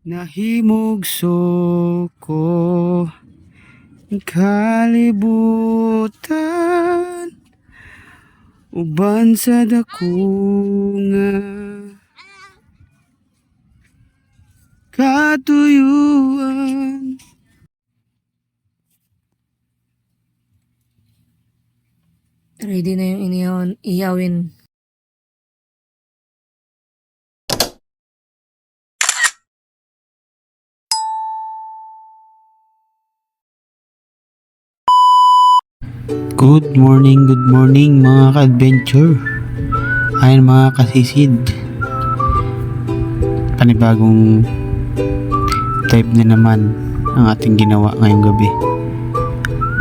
Nahimugso ko kalibutan uban sa dakunga katuyuan Ready na yung inihon, iyawin. Good morning, good morning mga ka-adventure. Ayan mga kasisid. Panibagong type na naman ang ating ginawa ngayong gabi.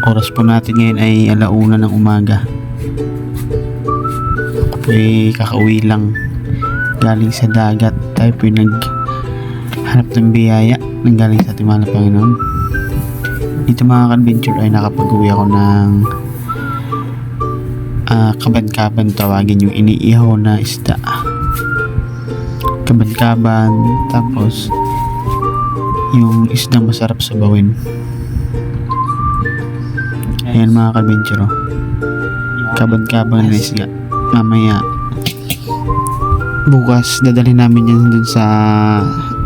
Oras po natin ngayon ay alauna ng umaga. Ako kakauwi lang galing sa dagat. Tayo po ay naghanap ng biyaya ng galing sa ating mahal na Panginoon. Dito mga ka-adventure ay nakapag-uwi ako ng ah, kaban-kaban tawagin yung iniihaw na isda. Kaban-kaban, tapos yung isdang masarap sa bawin. Ayan mga ka-adventure. oh. Kaban-kaban na isda. Mamaya, bukas dadalhin namin yan dun sa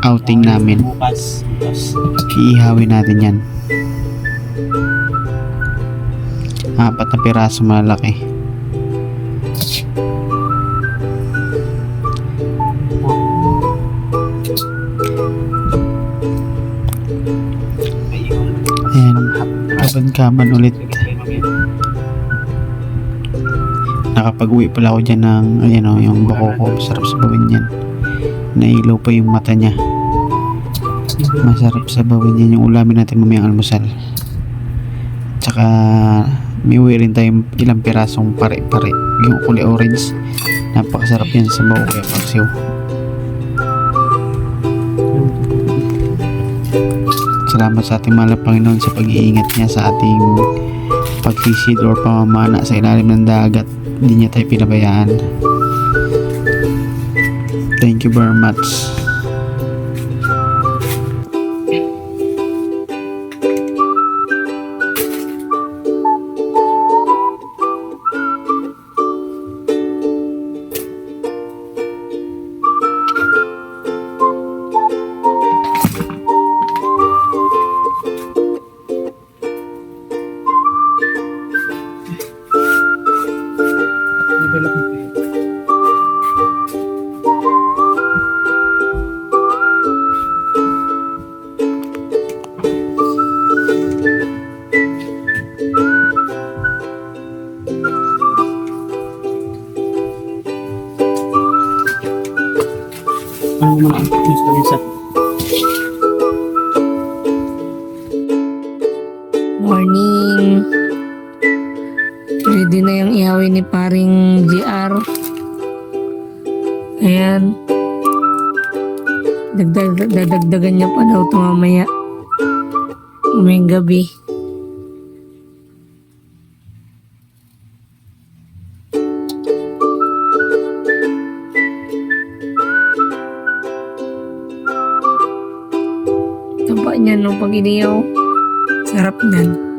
outing namin. Bukas. Iihawin natin yan. Apat na piraso malaki. Ayan, kaban-kaban ulit. Nakapag-uwi pala ako dyan ng, ayan o, yung bako ko. Sarap sa bawin yan. Nailaw pa yung mata niya. Masarap sa bawin yan yung ulamin natin mamayang almusal. Tsaka may uwi rin tayong ilang pirasong pare-pare. Yung kulay orange. Napakasarap yan sa kaya paksiw. Salamat sa ating mahal Panginoon sa pag-iingat niya sa ating pagsisid or pamamana sa ilalim ng dagat. Hindi niya tayo pinabayaan. Thank you very much. Naman ang Morning. Ready na yung ihawin ni paring GR. Ayan. Dagdag, dadagdagan niya pa daw ito mamaya. Umayang gabi. Taba niya no pag iniyaw. Sarap nan.